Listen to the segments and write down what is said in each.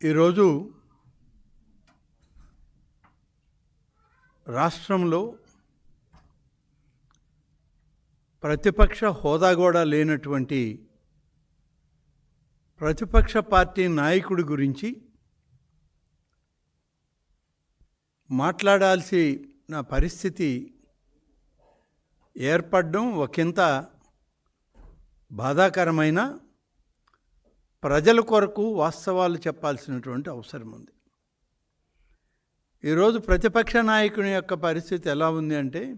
ఈరోజు రాష్ట్రంలో ప్రతిపక్ష హోదా కూడా లేనటువంటి ప్రతిపక్ష పార్టీ నాయకుడి గురించి మాట్లాడాల్సిన పరిస్థితి ఏర్పడడం ఒకంత బాధాకరమైన ప్రజల కొరకు వాస్తవాలు చెప్పాల్సినటువంటి అవసరం ఉంది. ఈరోజు ప్రతిపక్ష నాయకుని యొక్క పరిస్థితి ఎలా ఉంది అంటే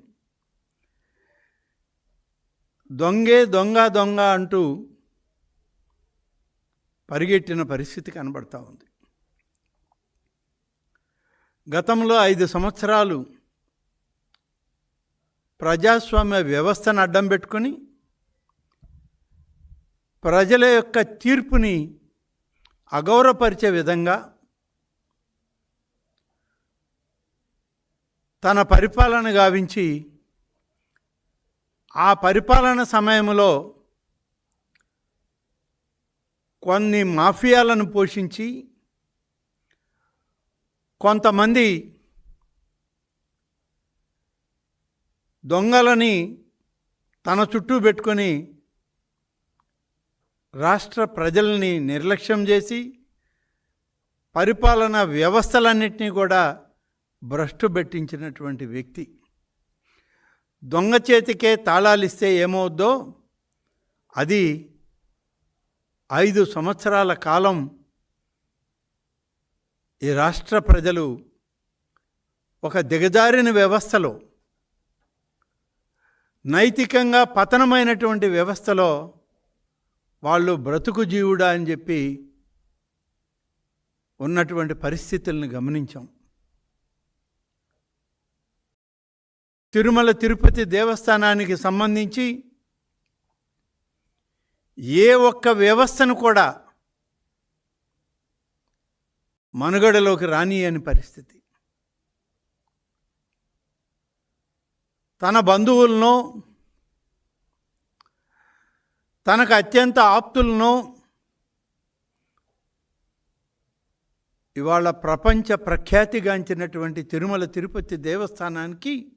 దొంగే దొంగ దొంగ అంటూ పరిగెట్టిన పరిస్థితి కనబడతా ఉంది. గతంలో ఐదు సంవత్సరాలు ప్రజాస్వామ్య వ్యవస్థను అడ్డం పెట్టుకొని ప్రజల యొక్క తీర్పుని అగౌరవపరిచే విధంగా తన పరిపాలన గావించి ఆ పరిపాలన సమయంలో కొన్ని మాఫియాలను పోషించి కొంతమంది దొంగలని తన చుట్టూ పెట్టుకొని రాష్ట్ర ప్రజల్ని నిర్లక్ష్యం చేసి పరిపాలన వ్యవస్థలన్నింటినీ కూడా భ్రష్టు పెట్టించినటువంటి వ్యక్తి. దొంగ చేతికే తాళాలిస్తే ఏమవుద్దో అది ఐదు సంవత్సరాల కాలం ఈ రాష్ట్ర ప్రజలు ఒక దిగజారిన వ్యవస్థలో నైతికంగా పతనమైనటువంటి వ్యవస్థలో వాళ్ళు బ్రతుకు జీవుడా అని చెప్పి ఉన్నటువంటి పరిస్థితులను గమనించాం. తిరుమల తిరుపతి దేవస్థానానికి సంబంధించి ఏ ఒక్క వ్యవస్థను కూడా మనుగడలోకి రాని అని పరిస్థితి. తన బంధువులను తనకు అత్యంత ఆప్తులను ఇవాళ ప్రపంచ ప్రఖ్యాతిగాంచినటువంటి తిరుమల తిరుపతి దేవస్థానానికి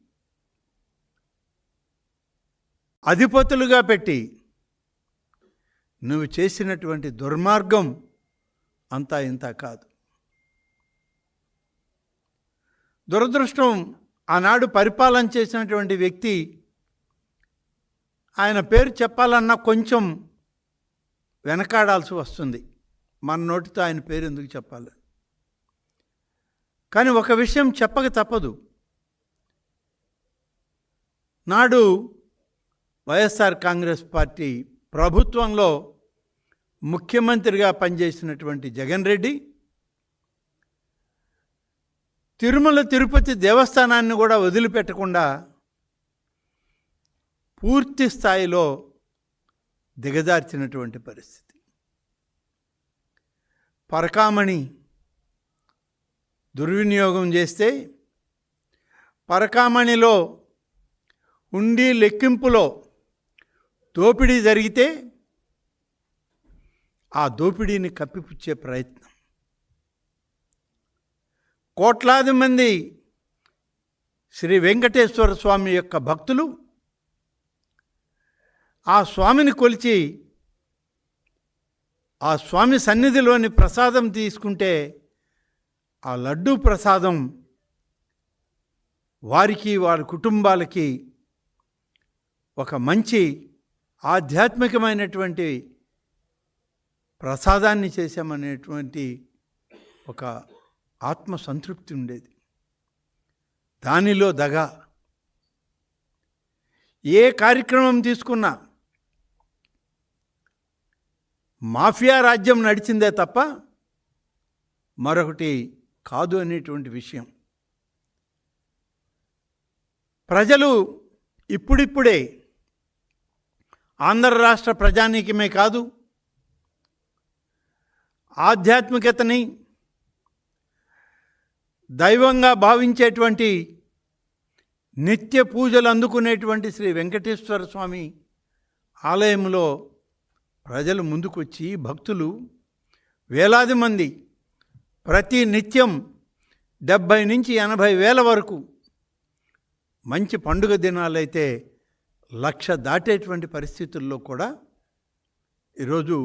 అధిపతులుగా పెట్టి నువ్వు చేసినటువంటి దుర్మార్గం అంతా ఇంత కాదు. దురదృష్టం ఆనాడు పరిపాలన చేసినటువంటి వ్యక్తి ఆయన పేరు చెప్పాలన్నా కొంచెం వెనకాడాల్సి వస్తుంది. మన నోటితో ఆయన పేరు ఎందుకు చెప్పాలి? కానీ ఒక విషయం చెప్పక తప్పదు. నాడు వైఎస్ఆర్ కాంగ్రెస్ పార్టీ ప్రభుత్వంలో ముఖ్యమంత్రిగా పనిచేసినటువంటి జగన్ రెడ్డి తిరుమల తిరుపతి దేవస్థానాన్ని కూడా వదిలిపెట్టకుండా పూర్తి స్థాయిలో దిగజార్చినటువంటి పరిస్థితి. పరకామణి దుర్వినియోగం చేస్తే పరకామణిలో ఉండి లెక్కింపులో దోపిడీ జరిగితే ఆ దోపిడీని కప్పిపుచ్చే ప్రయత్నం. కోట్లాది మంది శ్రీ వెంకటేశ్వర స్వామి యొక్క భక్తులు ఆ స్వామిని కొలిచి ఆ స్వామి సన్నిధిలోని ప్రసాదం తీసుకుంటే ఆ లడ్డూ ప్రసాదం వారికి వారి కుటుంబాలకి ఒక మంచి ఆధ్యాత్మికమైనటువంటి ప్రసాదాన్ని చేశామనేటువంటి ఒక ఆత్మ సంతృప్తి ఉండేది. దానిలో దగ. ఏ కార్యక్రమం తీసుకున్నా మాఫియా రాజ్యం నడిచిందే తప్ప మరొకటి కాదు అనేటువంటి విషయం. ప్రజలు ఇప్పుడిప్పుడే ఆంధ్ర రాష్ట్ర ప్రజానీకమే కాదు ఆధ్యాత్మికతని దైవంగా భావించేటువంటి నిత్య పూజలు అందుకునేటువంటి శ్రీ వెంకటేశ్వర స్వామి ఆలయంలో ప్రజలు ముందుకొచ్చి భక్తులు వేలాది మంది ప్రతి నిత్యం డెబ్భై నుంచి ఎనభై వేల వరకు మంచి పండుగ దినాలైతే లక్ష దాటేటువంటి పరిస్థితుల్లో కూడా ఈరోజు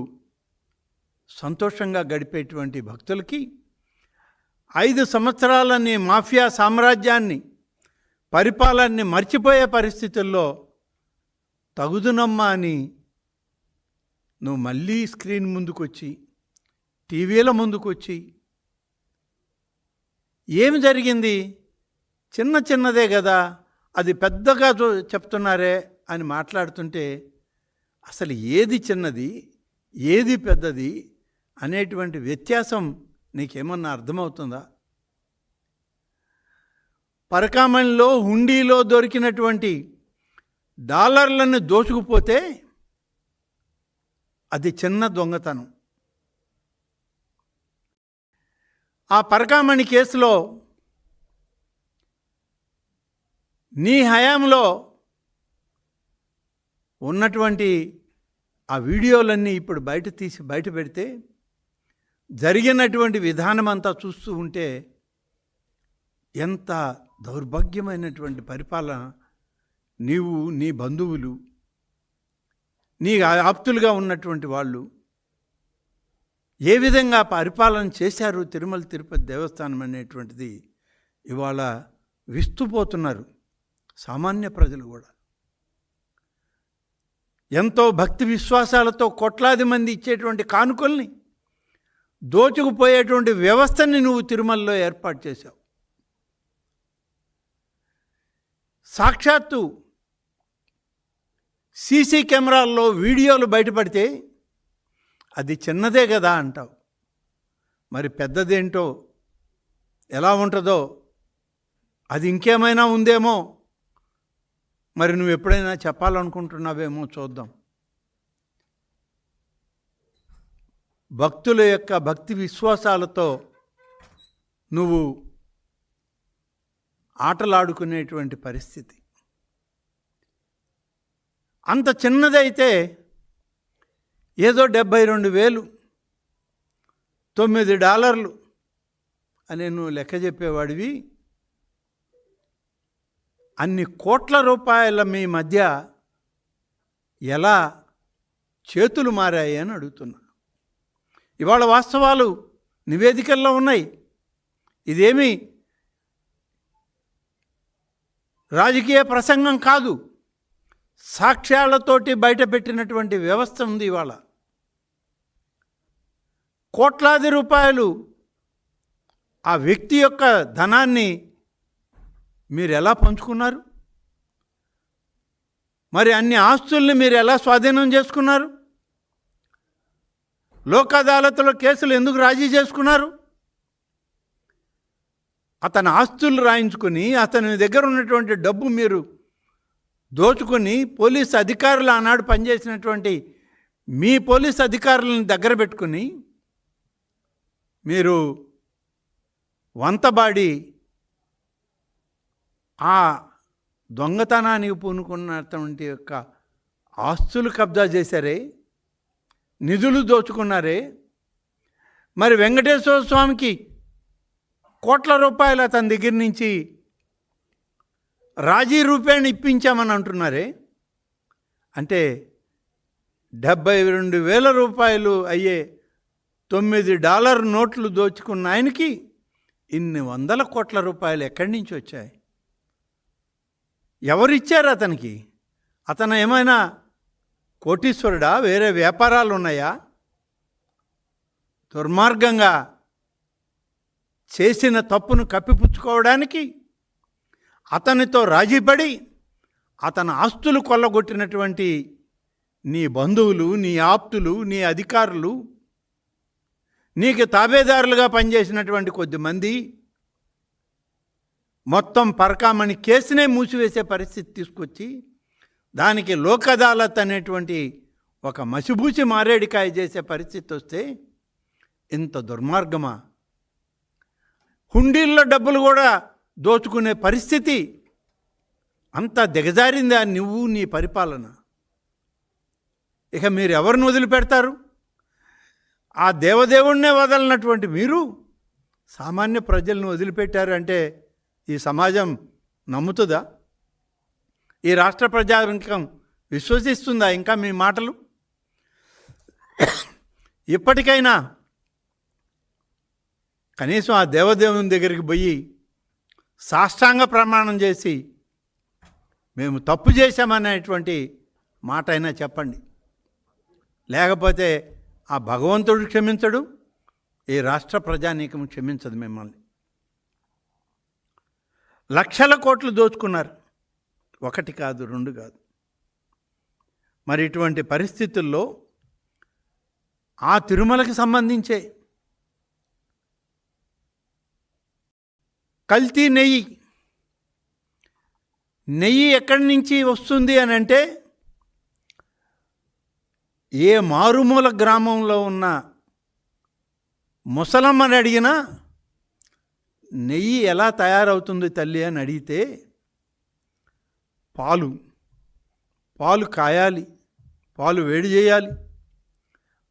సంతోషంగా గడిపేటువంటి భక్తులకి ఐదు సంవత్సరాలని మాఫియా సామ్రాజ్యాన్ని పరిపాలనని మర్చిపోయే పరిస్థితుల్లో తగుదునమ్మా అని నువ్వు మళ్ళీ స్క్రీన్ ముందుకొచ్చి టీవీల ముందుకొచ్చి ఏమి జరిగింది? చిన్న చిన్నదే కదా అది పెద్దగా చూ- చెప్తున్నారే అని మాట్లాడుతుంటే అసలు ఏది చిన్నది ఏది పెద్దది అనేటువంటి వ్యత్యాసం నీకేమన్నా అర్థమవుతుందా? పరకామణిలో హుండీలో దొరికినటువంటి డాలర్లను దోచుకుపోతే అది చిన్న దొంగతనం. ఆ పరకామణి కేసులో నీ హయాంలో ఉన్నటువంటి ఆ వీడియోలన్నీ ఇప్పుడు బయట తీసి బయట పెడితే జరిగినటువంటి విధానం అంతా చూస్తూ ఉంటే ఎంత దౌర్భాగ్యమైనటువంటి పరిపాలన నీవు నీ బంధువులు నీకు ఆప్తులుగా ఉన్నటువంటి వాళ్ళు ఏ విధంగా పరిపాలన చేశారు తిరుమల తిరుపతి దేవస్థానం అనేటువంటిది ఇవాళ విస్తుపోతున్నారు సామాన్య ప్రజలు కూడా. ఎంతో భక్తి విశ్వాసాలతో కోట్లాది మంది ఇచ్చేటువంటి కానుకల్ని దోచుకుపోయేటువంటి వ్యవస్థని నువ్వు తిరుమలలో ఏర్పాటు చేశావు. సాక్షాత్తు సీసీ కెమెరాల్లో వీడియోలు బయటపడితే అది చిన్నదే కదా అంటావు. మరి పెద్దదేంటో ఎలా ఉంటుందో అది ఇంకేమైనా ఉందేమో మరి నువ్వు ఎప్పుడైనా చెప్పాలనుకుంటున్నావేమో చూద్దాం. భక్తుల యొక్క భక్తి విశ్వాసాలతో నువ్వు ఆటలాడుకునేటువంటి పరిస్థితి. అంత చిన్నదైతే ఏదో డెబ్భై రెండు వేలు తొమ్మిది డాలర్లు అని నువ్వు లెక్క చెప్పేవాడివి. అన్ని కోట్ల రూపాయల మీ మధ్య ఎలా చేతులు మారాయి అని అడుగుతున్నా. ఇవాళ వాస్తవాలు నివేదికల్లో ఉన్నాయి. ఇదేమి రాజకీయ ప్రసంగం కాదు. సాక్ష్యాలతోటి బయటపెట్టినటువంటి వ్యవస్థ ఉంది ఇవాళ. కోట్లాది రూపాయలు ఆ వ్యక్తి యొక్క ధనాన్ని మీరు ఎలా పంచుకున్నారు? మరి అన్ని ఆస్తుల్ని మీరు ఎలా స్వాధీనం చేసుకున్నారు? లోక్ అదాలత్లో కేసులు ఎందుకు రాజీ చేసుకున్నారు? అతని ఆస్తులు రాయించుకొని అతని దగ్గర ఉన్నటువంటి డబ్బు మీరు దోచుకుని పోలీస్ అధికారులు ఆనాడు పనిచేసినటువంటి మీ పోలీస్ అధికారులను దగ్గర పెట్టుకుని మీరు వంతబాడి ఆ దొంగతనానికి పూనుకున్నటువంటి యొక్క ఆస్తులు కబ్జా చేశారే నిధులు దోచుకున్నారే మరి వెంకటేశ్వర స్వామికి కోట్ల రూపాయలు అతని దగ్గర నుంచి రాజీ రూపేణ ఇప్పించామని అంటున్నారే? అంటే డెబ్బై రెండు వేల రూపాయలు అయ్యే తొమ్మిది డాలర్ నోట్లు దోచుకున్న ఆయనకి ఇన్ని వందల కోట్ల రూపాయలు ఎక్కడి నుంచి వచ్చాయి? ఎవరిచ్చారు అతనికి? అతను ఏమైనా కోటీశ్వరుడా? వేరే వ్యాపారాలు ఉన్నాయా? దుర్మార్గంగా చేసిన తప్పును కప్పిపుచ్చుకోవడానికి అతనితో రాజీపడి అతని ఆస్తులు కొల్లగొట్టినటువంటి నీ బంధువులు నీ ఆప్తులు నీ అధికారులు నీకు తాబేదారులుగా పనిచేసినటువంటి కొద్దిమంది మొత్తం పరకామణి కేసునే మూసివేసే పరిస్థితి తీసుకొచ్చి దానికి లోక్ అదాలత్ అనేటువంటి ఒక మసిబూసి మారేడికాయ చేసే పరిస్థితి వస్తే ఇంత దుర్మార్గమా? హుండీల్లో డబ్బులు కూడా దోచుకునే పరిస్థితి. అంత దిగజారిందా నువ్వు నీ పరిపాలన? ఇక మీరు ఎవరిని వదిలిపెడతారు? ఆ దేవదేవుణ్ణే వదలనటువంటి మీరు సామాన్య ప్రజలను వదిలిపెట్టారు అంటే ఈ సమాజం నమ్ముతుందా? ఈ రాష్ట్ర ప్రజానికం విశ్వసిస్తుందా ఇంకా మీ మాటలు? ఇప్పటికైనా కనీసం ఆ దేవదేవుని దగ్గరికి పోయి సాష్టాంగ ప్రమాణం చేసి మేము తప్పు చేశామనేటువంటి మాట అయినా చెప్పండి. లేకపోతే ఆ భగవంతుడు క్షమించడు ఈ రాష్ట్ర ప్రజానీకం క్షమించదు మిమ్మల్ని. లక్షల కోట్లు దోచుకున్నారు. ఒకటి కాదు రెండు కాదు. మరి ఇటువంటి పరిస్థితుల్లో ఆ తిరుమలకి సంబంధించే కల్తీ నెయ్యి. నెయ్యి ఎక్కడి నుంచి వస్తుంది అని అంటే ఏ మారుమూల గ్రామంలో ఉన్న ముసలమ్మని అడిగినా నెయ్యి ఎలా తయారవుతుంది తల్లి అని అడిగితే పాలు పాలు కాయాలి పాలు వేడి చేయాలి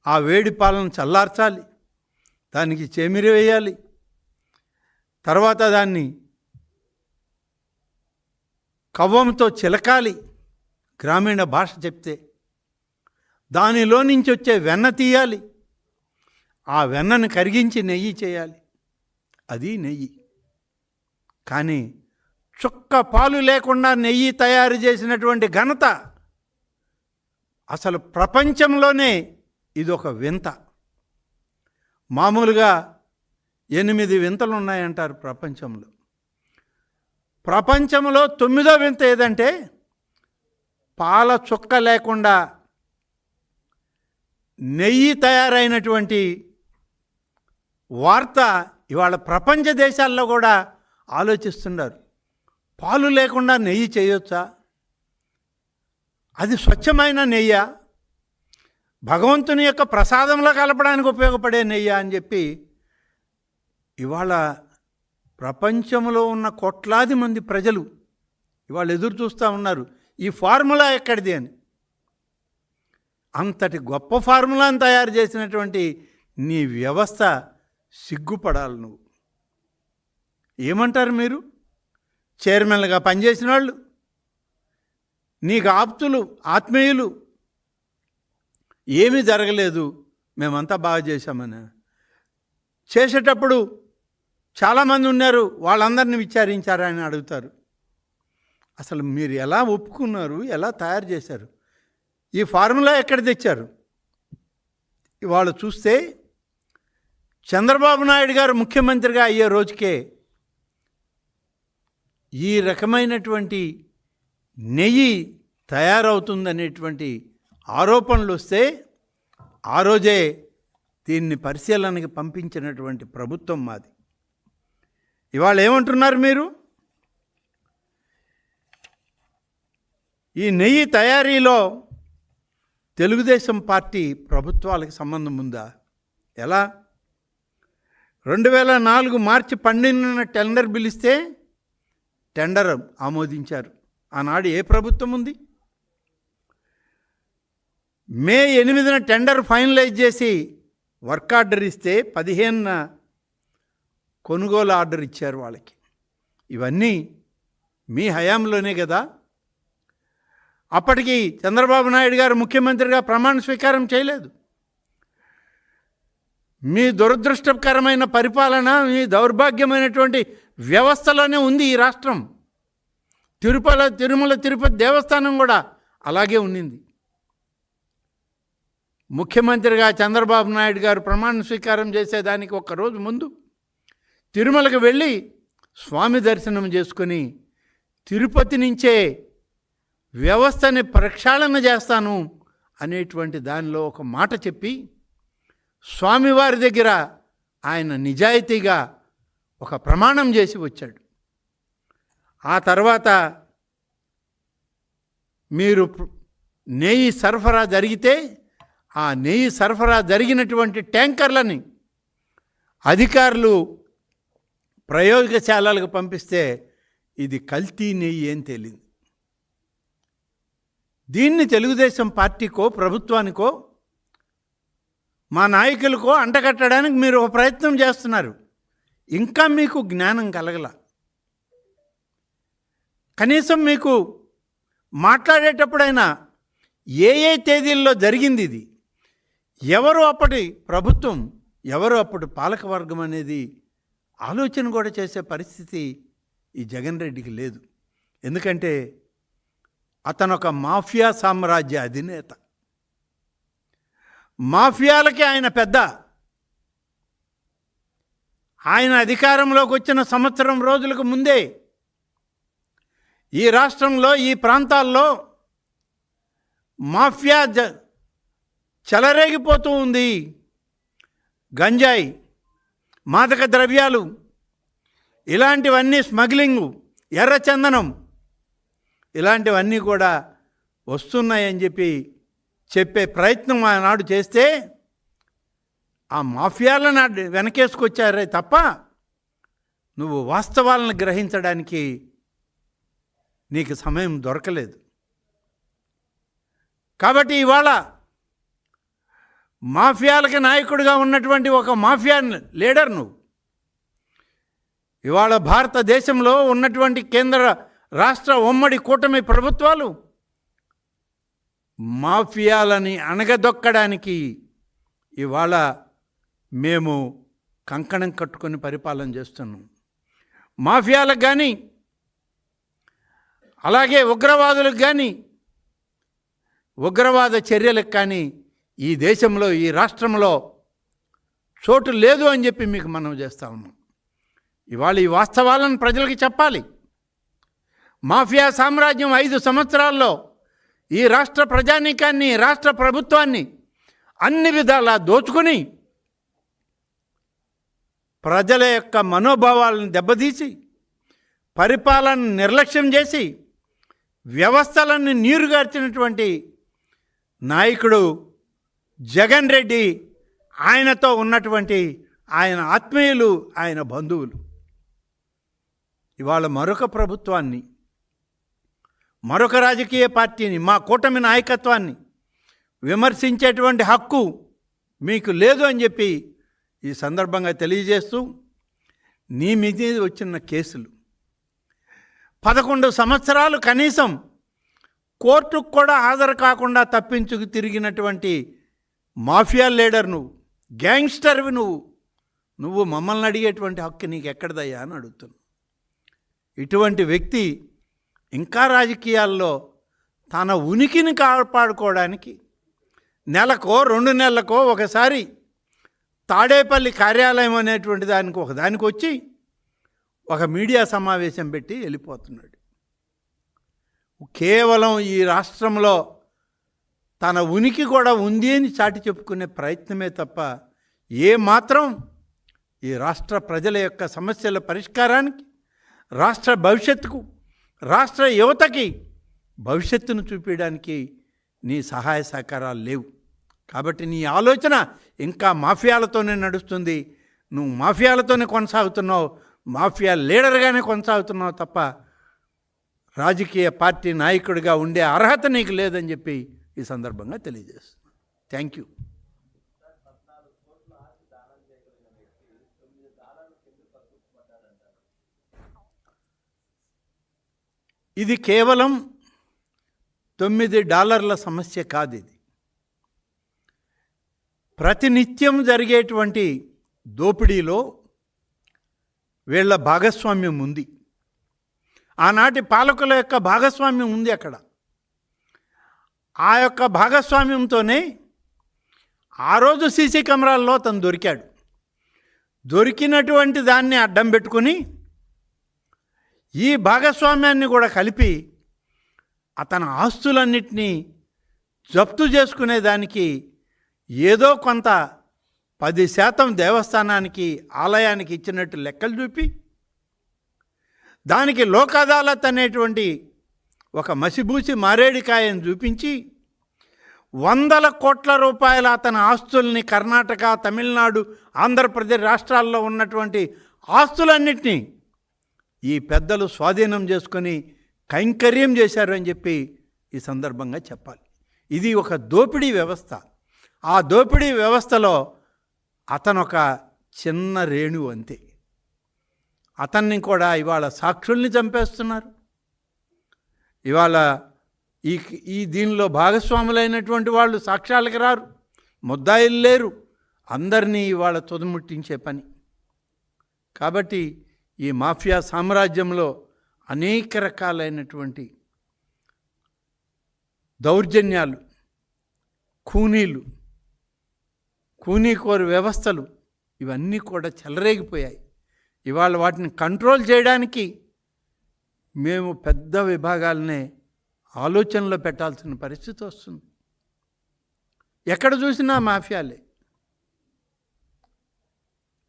ఆ వేడి పాలను చల్లార్చాలి దానికి చెమిరి వేయాలి తర్వాత దాన్ని కవ్వంతో చిలకాలి. గ్రామీణ భాష చెప్తే దానిలో నుంచి వచ్చే వెన్న తీయాలి. ఆ వెన్నను కరిగించి నెయ్యి చేయాలి. అది నెయ్యి. కానీ చుక్క పాలు లేకుండా నెయ్యి తయారు చేసినటువంటి ఘనత అసలు ప్రపంచంలోనే ఇది ఒక వింత. మామూలుగా ఎనిమిది వింతలు ఉన్నాయంటారు ప్రపంచంలో. ప్రపంచంలో తొమ్మిదో వింత ఏదంటే పాల చుక్క లేకుండా నెయ్యి తయారైనటువంటి వార్త ఇవాళ ప్రపంచ దేశాల్లో కూడా ఆలోచిస్తున్నారు. పాలు లేకుండా నెయ్యి చేయొచ్చా? అది స్వచ్ఛమైన నెయ్య? భగవంతుని యొక్క ప్రసాదంలో కలపడానికి ఉపయోగపడే నెయ్య అని చెప్పి ఇవాళ ప్రపంచంలో ఉన్న కోట్లాది మంది ప్రజలు ఇవాళ ఎదురు చూస్తూ ఉన్నారు. ఈ ఫార్ములా ఎక్కడిది అని. అంతటి గొప్ప ఫార్ములాను తయారు చేసినటువంటి నీ వ్యవస్థ సిగ్గుపడాలి నువ్వు. ఏమంటారు మీరు? చైర్మన్లుగా పనిచేసిన వాళ్ళు నీకు ఆప్తులు ఆత్మీయులు ఏమీ జరగలేదు మేమంతా బాగా చేశామని. చేసేటప్పుడు చాలామంది ఉన్నారు వాళ్ళందరిని విచారించారని అడుగుతారు. అసలు మీరు ఎలా ఒప్పుకున్నారు ఎలా తయారు చేశారు? ఈ ఫార్ములా ఎక్కడ తెచ్చారు? ఇవాళ చూస్తే చంద్రబాబు నాయుడు గారు ముఖ్యమంత్రిగా అయ్యే రోజుకే ఈ రకమైనటువంటి నెయ్యి తయారవుతుందనేటువంటి ఆరోపణలు వస్తే ఆ రోజే దీన్ని పరిశీలనకి పంపించినటువంటి ప్రభుత్వం మాది. ఇవాళ ఏమంటున్నారు మీరు? ఈ నెయ్యి తయారీలో తెలుగుదేశం పార్టీ ప్రభుత్వాలకు సంబంధం ఉందా? ఎలా? రెండు వేల నాలుగు మార్చి పన్నెండున టెండర్ పిలిస్తే టెండర్ ఆమోదించారు. ఆనాడు ఏ ప్రభుత్వం ఉంది? మే ఎనిమిదిన టెండర్ ఫైనలైజ్ చేసి వర్క్ ఆర్డర్ ఇస్తే పదిహేనున కొనుగోలు ఆర్డర్ ఇచ్చారు వాళ్ళకి. ఇవన్నీ మీ హయాంలోనే కదా అప్పటికి చంద్రబాబు నాయుడు గారు ముఖ్యమంత్రిగా ప్రమాణ స్వీకారం చేయలేదు. మీ దురదృష్టకరమైన పరిపాలన మీ దౌర్భాగ్యమైనటువంటి వ్యవస్థలోనే ఉంది ఈ రాష్ట్రం. తిరుపల తిరుమల తిరుపతి దేవస్థానం కూడా అలాగే ఉండింది ముఖ్యమంత్రిగా చంద్రబాబు నాయుడు గారు ప్రమాణ స్వీకారం చేసేదానికి ఒక్కరోజు ముందు తిరుమలకు వెళ్ళి స్వామి దర్శనం చేసుకొని తిరుపతి నుంచే వ్యవస్థని ప్రక్షాళన చేస్తాను అనేటువంటి దానిలో ఒక మాట చెప్పి స్వామివారి దగ్గర ఆయన నిజాయితీగా ఒక ప్రమాణం చేసి వచ్చాడు. ఆ తర్వాత మీరు నెయ్యి సరఫరా జరిగితే ఆ నెయ్యి సరఫరా జరిగినటువంటి ట్యాంకర్లని అధికారులు ప్రయోగశాలలకు పంపిస్తే ఇది కల్తీ నెయ్యి అని తేలింది. దీన్ని తెలుగుదేశం పార్టీకో ప్రభుత్వానికో మా నాయకులకో అంటగట్టడానికి మీరు ఒక ప్రయత్నం చేస్తున్నారు. ఇంకా మీకు జ్ఞానం కలగల. కనీసం మీకు మాట్లాడేటప్పుడైనా ఏ ఏ తేదీల్లో జరిగింది ఇది? ఎవరు అప్పటి ప్రభుత్వం? ఎవరు అప్పటి పాలకవర్గం అనేది? ఆలోచన కూడా చేసే పరిస్థితి ఈ జగన్ రెడ్డికి లేదు. ఎందుకంటే అతను ఒక మాఫియా సామ్రాజ్య అధినేత. మాఫియాలకి ఆయన పెద్ద. ఆయన అధికారంలోకి వచ్చిన సంవత్సరం రోజులకు ముందే ఈ రాష్ట్రంలో ఈ ప్రాంతాల్లో మాఫియా జ చెలరేగిపోతూ ఉంది. గంజాయి మాదక ద్రవ్యాలు ఇలాంటివన్నీ స్మగ్లింగు ఎర్రచందనం ఇలాంటివన్నీ కూడా వస్తున్నాయని చెప్పి చెప్పే ప్రయత్నం ఆనాడు చేస్తే ఆ మాఫియాలను వెనకేసుకొచ్చారే తప్ప నువ్వు వాస్తవాలను గ్రహించడానికి నీకు సమయం దొరకలేదు. కాబట్టి ఇవాళ మాఫియాలకి నాయకుడిగా ఉన్నటువంటి ఒక మాఫియా లీడర్ నువ్వు. ఇవాళ భారతదేశంలో ఉన్నటువంటి కేంద్ర రాష్ట్ర ఉమ్మడి కూటమి ప్రభుత్వాలు మాఫియాలని అణగదొక్కడానికి ఇవాళ మేము కంకణం కట్టుకొని పరిపాలన చేస్తున్నాం. మాఫియాలకు కానీ అలాగే ఉగ్రవాదులకు కానీ ఉగ్రవాద చర్యలకు కానీ ఈ దేశంలో ఈ రాష్ట్రంలో చోటు లేదు అని చెప్పి మీకు మనం చేస్తా ఉన్నాం. ఇవాళ ఈ వాస్తవాలను ప్రజలకి చెప్పాలి. మాఫియా సామ్రాజ్యం ఐదు సంవత్సరాల్లో ఈ రాష్ట్ర ప్రజానీకాన్ని రాష్ట్ర ప్రభుత్వాన్ని అన్ని విధాలా దోచుకుని ప్రజల యొక్క మనోభావాలను దెబ్బతీసి పరిపాలన నిర్లక్ష్యం చేసి వ్యవస్థలను నీరుగార్చినటువంటి నాయకుడు జగన్ రెడ్డి ఆయనతో ఉన్నటువంటి ఆయన ఆత్మీయులు ఆయన బంధువులు. ఇవాళ మరొక ప్రభుత్వాన్ని మరొక రాజకీయ పార్టీని మా కూటమి నాయకత్వాన్ని విమర్శించేటువంటి హక్కు మీకు లేదు అని చెప్పి ఈ సందర్భంగా తెలియజేస్తూ నీ మీద వచ్చిన కేసులు. పదకొండు సంవత్సరాలు కనీసం కోర్టుకు కూడా హాజరు కాకుండా తప్పించుకు తిరిగినటువంటి మాఫియా లీడర్ నువ్వు గ్యాంగ్స్టర్వి నువ్వు నువ్వు మమ్మల్ని అడిగేటువంటి హక్కు నీకు ఎక్కడదయ్యా అని అడుగుతున్నావు. ఇటువంటి వ్యక్తి ఇంకా రాజకీయాల్లో తన ఉనికిని కాపాడుకోవడానికి నెలకో రెండు నెలలకో ఒకసారి తాడేపల్లి కార్యాలయం అనేటువంటి దానికి ఒక దానికి వచ్చి ఒక మీడియా సమావేశం పెట్టి వెళ్ళిపోతున్నాడు. కేవలం ఈ రాష్ట్రంలో తన ఉనికి కూడా ఉంది అని చాటి చెప్పుకునే ప్రయత్నమే తప్ప ఏ మాత్రం ఈ రాష్ట్ర ప్రజల యొక్క సమస్యల పరిష్కారానికి రాష్ట్ర భవిష్యత్తుకు రాష్ట్ర యువతకి భవిష్యత్తును చూపించడానికి నీ సహాయ సహకారాలు లేవు. కాబట్టి నీ ఆలోచన ఇంకా మాఫియాలతోనే నడుస్తుంది. నువ్వు మాఫియాలతోనే కొనసాగుతున్నావు. మాఫియా లీడర్గానే కొనసాగుతున్నావు తప్ప రాజకీయ పార్టీ నాయకుడిగా ఉండే అర్హత నీకు లేదని చెప్పి ఈ సందర్భంగా తెలియజేస్తున్నాను. థ్యాంక్ యూ ఇది కేవలం తొమ్మిది డాలర్ల సమస్య కాదు ఇది ప్రతినిత్యం జరిగేటువంటి దోపిడీలో వీళ్ళ భాగస్వామ్యం ఉంది. ఆనాటి పాలకుల యొక్క భాగస్వామ్యం ఉంది అక్కడ. ఆ యొక్క భాగస్వామ్యంతోనే ఆ రోజు సీసీ కెమెరాల్లో తను దొరికాడు. దొరికినటువంటి దాన్ని అడ్డం పెట్టుకుని ఈ భాగస్వామ్యాన్ని కూడా కలిపి అతని ఆస్తులన్నిటినీ జప్తు చేసుకునేదానికి ఏదో కొంత పది శాతం దేవస్థానానికి ఆలయానికి ఇచ్చినట్టు లెక్కలు చూపి దానికి లోక్ అదాలత్ అనేటువంటి ఒక మసిబూసి మారేడికాయను చూపించి వందల కోట్ల రూపాయల అతని ఆస్తుల్ని కర్ణాటక తమిళనాడు ఆంధ్రప్రదేశ్ రాష్ట్రాల్లో ఉన్నటువంటి ఆస్తులన్నింటినీ ఈ పెద్దలు స్వాధీనం చేసుకొని కైంకర్యం చేశారు అని చెప్పి ఈ సందర్భంగా చెప్పాలి. ఇది ఒక దోపిడీ వ్యవస్థ. ఆ దోపిడీ వ్యవస్థలో అతనొక చిన్న రేణువు అంతే. అతన్ని కూడా ఇవాళ సాక్షుల్ని చంపేస్తున్నారు. ఇవాళ ఈ ఈ దీనిలో భాగస్వాములైనటువంటి వాళ్ళు సాక్ష్యాలకు రారు. ముద్దాయిలు లేరు. అందరినీ ఇవాళ తుదముట్టించే పని. కాబట్టి ఈ మాఫియా సామ్రాజ్యంలో అనేక రకాలైనటువంటి దౌర్జన్యాలు కూనీలు కూనీకోరు వ్యవస్థలు ఇవన్నీ కూడా చెలరేగిపోయాయి. ఇవాళ వాటిని కంట్రోల్ చేయడానికి మేము పెద్ద విభాగాలనే ఆలోచనలో పెట్టాల్సిన పరిస్థితి వస్తుంది. ఎక్కడ చూసినా మాఫియాలే.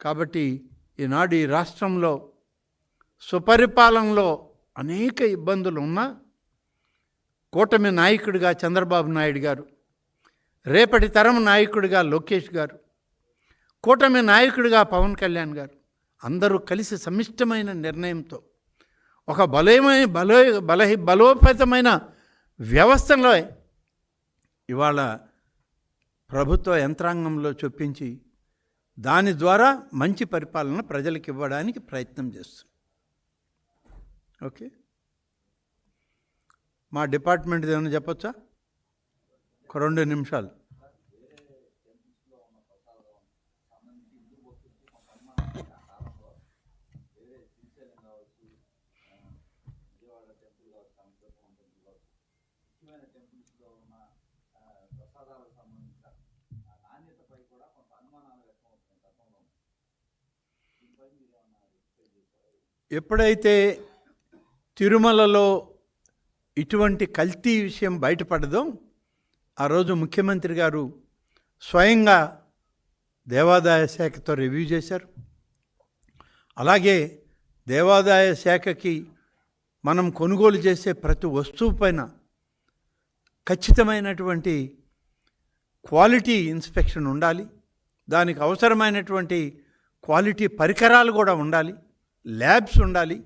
కాబట్టి ఈనాడు ఈ రాష్ట్రంలో సుపరిపాలనలో అనేక ఇబ్బందులు ఉన్నా కూటమి నాయకుడిగా చంద్రబాబు నాయుడు గారు రేపటి తరం నాయకుడిగా లోకేష్ గారు కూటమి నాయకుడిగా పవన్ కళ్యాణ్ గారు అందరూ కలిసి సమిష్టమైన నిర్ణయంతో ఒక బలమైన బలో బలహి బలోపేతమైన వ్యవస్థలో ఇవాళ ప్రభుత్వ యంత్రాంగంలో చొప్పించి దాని ద్వారా మంచి పరిపాలన ప్రజలకు ఇవ్వడానికి ప్రయత్నం చేస్తుంది. ఓకే? మా డిపార్ట్మెంట్ ఏమైనా చెప్పచ్చా? ఒక రెండు నిమిషాలు. ముఖ్యమైన టెంపుల్స్లో ఉన్న ప్రసాదాలకు సంబంధించిన నాణ్యతపై కూడా కొంత అనుమానాలు వ్యక్తమవుతున్నాయి గతంలో. దీనిపై మీరు ఏమన్నా ఎప్పుడైతే తిరుమలలో ఇటువంటి కల్తీ విషయం బయటపడదో ఆ రోజు ముఖ్యమంత్రి గారు స్వయంగా దేవాదాయ శాఖతో రివ్యూ చేశారు. అలాగే దేవాదాయ శాఖకి మనం కొనుగోలు చేసే ప్రతి వస్తువు పైన ఖచ్చితమైనటువంటి క్వాలిటీ ఇన్స్పెక్షన్ ఉండాలి. దానికి అవసరమైనటువంటి క్వాలిటీ పరికరాలు కూడా ఉండాలి. ల్యాబ్స్ ఉండాలి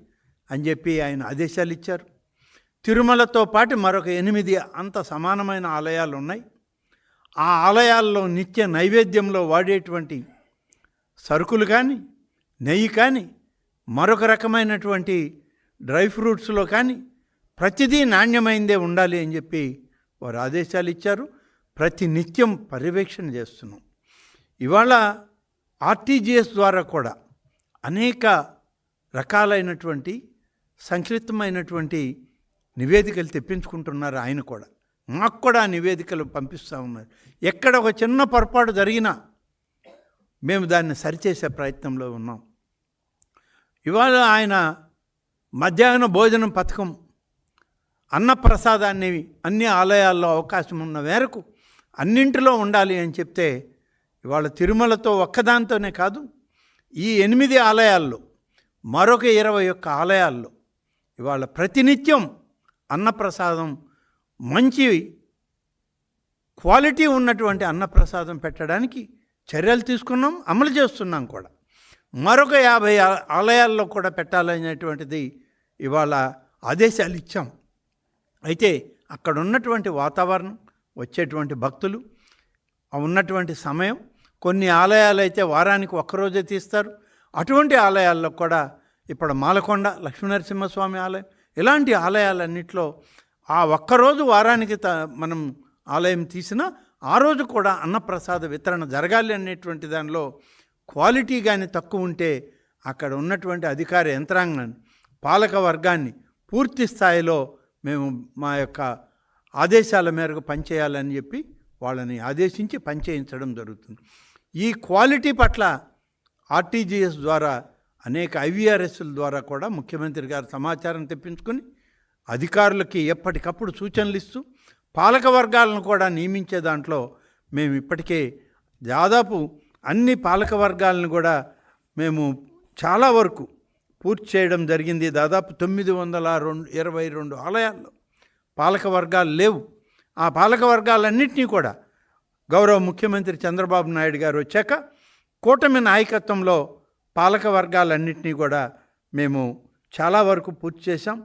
అని చెప్పి ఆయన ఆదేశాలు ఇచ్చారు. తిరుమలతో పాటు మరొక ఎనిమిది అంత సమానమైన ఆలయాలు ఉన్నాయి. ఆ ఆలయాల్లో నిత్య నైవేద్యంలో వాడేటువంటి సరుకులు కానీ నెయ్యి కానీ మరొక రకమైనటువంటి డ్రై ఫ్రూట్స్లో కానీ ప్రతిదీ నాణ్యమైందే ఉండాలి అని చెప్పి వారు ఆదేశాలు ఇచ్చారు. ప్రతి నిత్యం పర్యవేక్షణ చేస్తున్నాం. ఇవాళ ఆర్టీజీఎస్ ద్వారా కూడా అనేక రకాలైనటువంటి సంక్షిప్తమైనటువంటి నివేదికలు తెప్పించుకుంటున్నారు ఆయన కూడా. మాకు కూడా నివేదికలు పంపిస్తూ ఉన్నారు. ఎక్కడ ఒక చిన్న పొరపాటు జరిగినా మేము దాన్ని సరిచేసే ప్రయత్నంలో ఉన్నాం. ఇవాళ ఆయన మధ్యాహ్న భోజనం పథకం అన్నప్రసాదాన్ని అన్ని ఆలయాల్లో అవకాశం ఉన్న మేరకు అన్నింటిలో ఉండాలి అని చెప్తే ఇవాళ తిరుమలతో ఒక్కదాంతోనే కాదు ఈ ఎనిమిది ఆలయాల్లో మరొక ఇరవై ఒక్క ఆలయాల్లో ఇవాళ ప్రతినిత్యం అన్నప్రసాదం మంచి క్వాలిటీ ఉన్నటువంటి అన్నప్రసాదం పెట్టడానికి చర్యలు తీసుకున్నాం అమలు చేస్తున్నాం కూడా. మరొక యాభై ఆలయాల్లో కూడా పెట్టాలనేటువంటిది ఇవాళ ఆదేశాలు ఇచ్చాం. అయితే అక్కడ ఉన్నటువంటి వాతావరణం వచ్చేటువంటి భక్తులు ఉన్నటువంటి సమయం కొన్ని ఆలయాలు అయితే వారానికి ఒక్కరోజే తీస్తారు. అటువంటి ఆలయాల్లో కూడా ఇప్పుడు మాలకొండ లక్ష్మీనరసింహస్వామి ఆలయం ఇలాంటి ఆలయాలన్నింటిలో ఆ ఒక్కరోజు వారానికి త మనం ఆలయం తీసినా ఆ రోజు కూడా అన్నప్రసాద వితరణ జరగాలి అనేటువంటి దానిలో క్వాలిటీ కానీ తక్కువ ఉంటే అక్కడ ఉన్నటువంటి అధికార యంత్రాంగాన్ని పాలక వర్గాన్ని పూర్తి స్థాయిలో మేము మా యొక్క ఆదేశాల మేరకు పనిచేయాలని చెప్పి వాళ్ళని ఆదేశించి పనిచేయించడం జరుగుతుంది. ఈ క్వాలిటీ పట్ల ఆర్టీజీఎస్ ద్వారా అనేక ఐవీఆర్ఎస్ల ద్వారా కూడా ముఖ్యమంత్రి గారు సమాచారం తెప్పించుకొని అధికారులకి ఎప్పటికప్పుడు సూచనలు ఇస్తూ పాలక వర్గాలను కూడా నియమించే దాంట్లో మేము ఇప్పటికే దాదాపు అన్ని పాలక వర్గాలను కూడా మేము చాలా వరకు పూర్తి చేయడం జరిగింది. దాదాపు తొమ్మిది వందల రెండు ఇరవై రెండు ఆలయాల్లో పాలక వర్గాలు లేవు. ఆ పాలక వర్గాలన్నింటినీ కూడా గౌరవ ముఖ్యమంత్రి చంద్రబాబు నాయుడు గారు వచ్చాక కూటమి నాయకత్వంలో పాలక వర్గాలన్నింటినీ కూడా మేము చాలా వరకు పూర్తి చేశాం.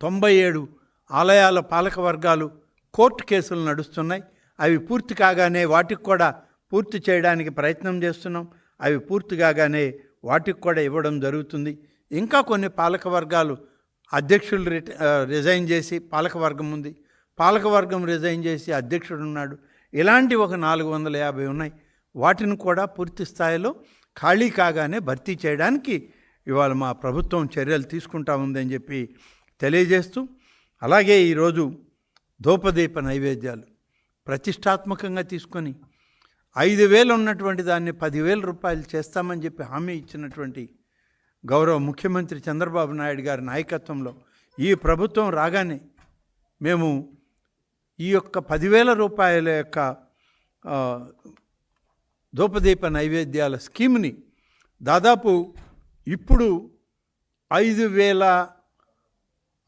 తొంభై ఏడు ఆలయాల పాలక వర్గాలు కోర్టు కేసులు నడుస్తున్నాయి. అవి పూర్తి కాగానే వాటికి కూడా పూర్తి చేయడానికి ప్రయత్నం చేస్తున్నాం. అవి పూర్తి కాగానే వాటికి కూడా ఇవ్వడం జరుగుతుంది. ఇంకా కొన్ని పాలక వర్గాలు అధ్యక్షులు రిజైన్ చేసి పాలకవర్గం ఉంది. పాలకవర్గం రిజైన్ చేసి అధ్యక్షుడు ఉన్నాడు ఇలాంటి ఒక నాలుగు వందల యాభై ఉన్నాయి. వాటిని కూడా పూర్తి స్థాయిలో ఖాళీ కాగానే భర్తీ చేయడానికి ఇవాళ మా ప్రభుత్వం చర్యలు తీసుకుంటా ఉందని చెప్పి తెలియజేస్తూ అలాగే ఈరోజు ధూపదీప నైవేద్యాలు ప్రతిష్టాత్మకంగా తీసుకొని ఐదు వేలు ఉన్నటువంటి దాన్ని పదివేల రూపాయలు చేస్తామని చెప్పి హామీ ఇచ్చినటువంటి గౌరవ ముఖ్యమంత్రి చంద్రబాబు నాయుడు గారి నాయకత్వంలో ఈ ప్రభుత్వం రాగానే మేము ఈ యొక్క పదివేల రూపాయల యొక్క ధూపదీప నైవేద్యాల స్కీమ్ని దాదాపు ఇప్పుడు ఐదు వేల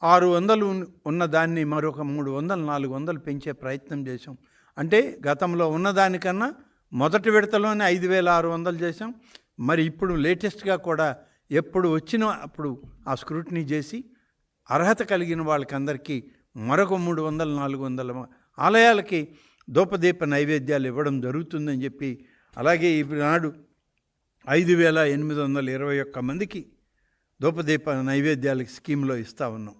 ఆరు వందలు ఉన్న- ఉన్న దాన్ని మరొక మూడు వందలు నాలుగు వందలు పెంచే ప్రయత్నం చేశాం. అంటే గతంలో ఉన్నదానికన్నా మొదటి విడతలోనే ఐదు వేల ఆరు వందలు చేశాం. మరి ఇప్పుడు లేటెస్ట్గా కూడా ఎప్పుడు వచ్చినా అప్పుడు ఆ స్క్రూటినీ చేసి అర్హత కలిగిన వాళ్ళకందరికీ మరొక మూడు వందల నాలుగు వందల ఆలయాలకి దూపదీప నైవేద్యాలు ఇవ్వడం జరుగుతుందని చెప్పి అలాగే ఈనాడు ఐదు వేల ఎనిమిది వందల ఇరవై ఒక్క మందికి ధూపదీప నైవేద్యాలకి స్కీమ్లో ఇస్తూ ఉన్నాం.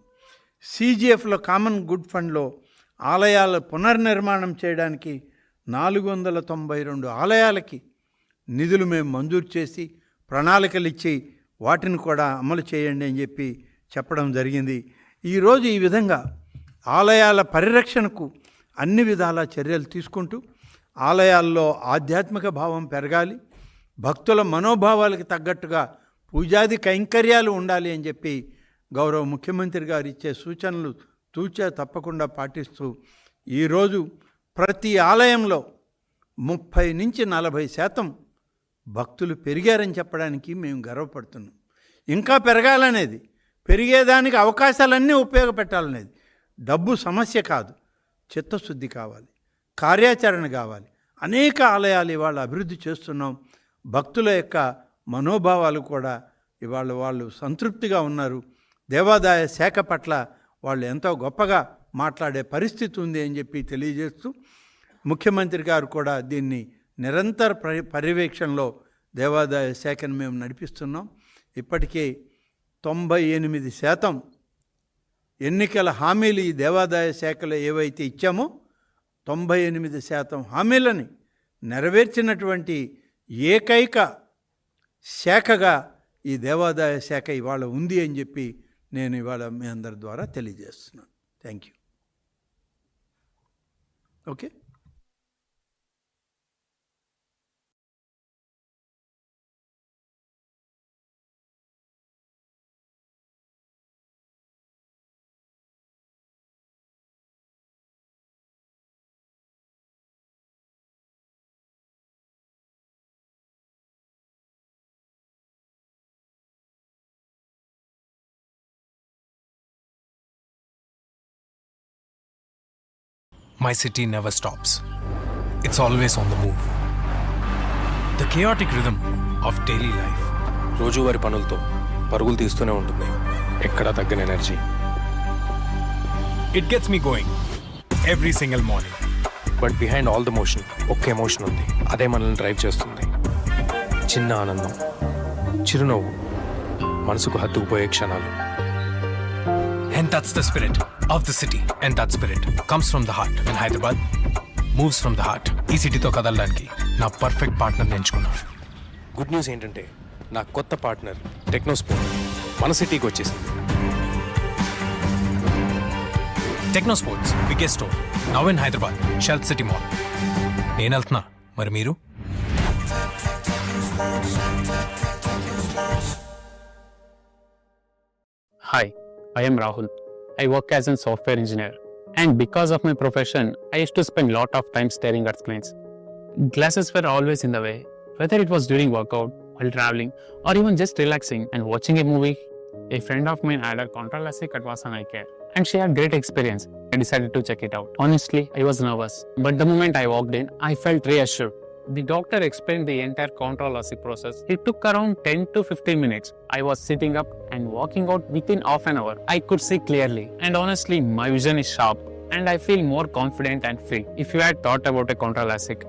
సీజీఎఫ్లో కామన్ గుడ్ ఫండ్లో ఆలయాల పునర్నిర్మాణం చేయడానికి నాలుగు వందల తొంభై రెండు ఆలయాలకి నిధులు మేము మంజూరు చేసి ప్రణాళికలు ఇచ్చి వాటిని కూడా అమలు చేయండి అని చెప్పి చెప్పడం జరిగింది. ఈరోజు ఈ విధంగా ఆలయాల పరిరక్షణకు అన్ని విధాల చర్యలు తీసుకుంటూ ఆలయాల్లో ఆధ్యాత్మిక భావం పెరగాలి భక్తుల మనోభావాలకు తగ్గట్టుగా పూజాది కైంకర్యాలు ఉండాలి అని చెప్పి గౌరవ ముఖ్యమంత్రి గారు ఇచ్చే సూచనలు తూచా తప్పకుండా పాటిస్తూ ఈరోజు ప్రతి ఆలయంలో ముప్పై నుంచి నలభై శాతం భక్తులు పెరిగారని చెప్పడానికి మేము గర్వపడుతున్నాం. ఇంకా పెరగాలనేది పెరిగేదానికి అవకాశాలన్నీ ఉపయోగపెట్టాలనేది. డబ్బు సమస్య కాదు చిత్తశుద్ధి కావాలి కార్యాచరణ కావాలి. అనేక ఆలయాలు ఇవాళ అభివృద్ధి చేస్తున్నాం. భక్తుల యొక్క మనోభావాలు కూడా ఇవాళ వాళ్ళు సంతృప్తిగా ఉన్నారు. దేవాదాయ శాఖ పట్ల వాళ్ళు ఎంతో గొప్పగా మాట్లాడే పరిస్థితి ఉంది అని చెప్పి తెలియజేస్తూ ముఖ్యమంత్రి గారు కూడా దీన్ని నిరంతర పరి పర్యవేక్షణలో దేవాదాయ శాఖను మేము నడిపిస్తున్నాం. ఇప్పటికే తొంభై ఎనిమిది శాతం ఎన్నికల హామీలు ఈ దేవాదాయ శాఖలో ఏవైతే ఇచ్చామో తొంభై ఎనిమిది శాతం హామీలని నెరవేర్చినటువంటి ఏకైక శాఖగా ఈ దేవాదాయ శాఖ ఇవాళ ఉంది అని చెప్పి నేను ఇవాళ మీ అందరి ద్వారా తెలియజేస్తున్నాను. Thank you okay My city never stops. It's always on the move. The chaotic rhythm of daily life. రోజువారి పనులతో పరుగులు తీస్తూనే ఉంటుంది ఎక్కడా తగ్గని energy It gets me going every single morning. But behind all the motion ఒక్క emotion ఉంది అదే మనల్ని డ్రైవ్ చేస్తుంది చిన్న ఆనందం చిరునవ్వు మనసుకు హత్తుకుపోయే క్షణాలు And that's the spirit of the city. And that spirit comes from the heart. When Hyderabad moves from the heart. ఈ సిటీతో కదలడానికి నా పర్ఫెక్ట్ పార్ట్నర్ ఎంచుకున్నాను గుడ్ న్యూస్ ఏంటంటే నా కొత్త పార్ట్నర్ టెక్నోస్పోర్ట్ మన సిటీకి వచ్చేసింది Techno Sports biggest store now in Hyderabad షెల్త్ city mall నేను వెళ్తున్నా మరి మీరు Hi, I am Rahul. I work as a software engineer. And because of my profession, I used to spend a lot of time staring at screens. Glasses were always in the way, whether it was during workout, while traveling, or even just relaxing and watching a movie. A friend of mine had a contact LASIK at Vasan Eye Care, and she had great experience. I decided to check it out. Honestly, I was nervous, but the moment I walked in, I felt reassured. The doctor explained the entire control LASIK process. It took around 10 to 15 minutes. I was sitting up and walking out within half an hour. I could see clearly, and honestly, my vision is sharp and I feel more confident and free. If you had thought about a control LASIK,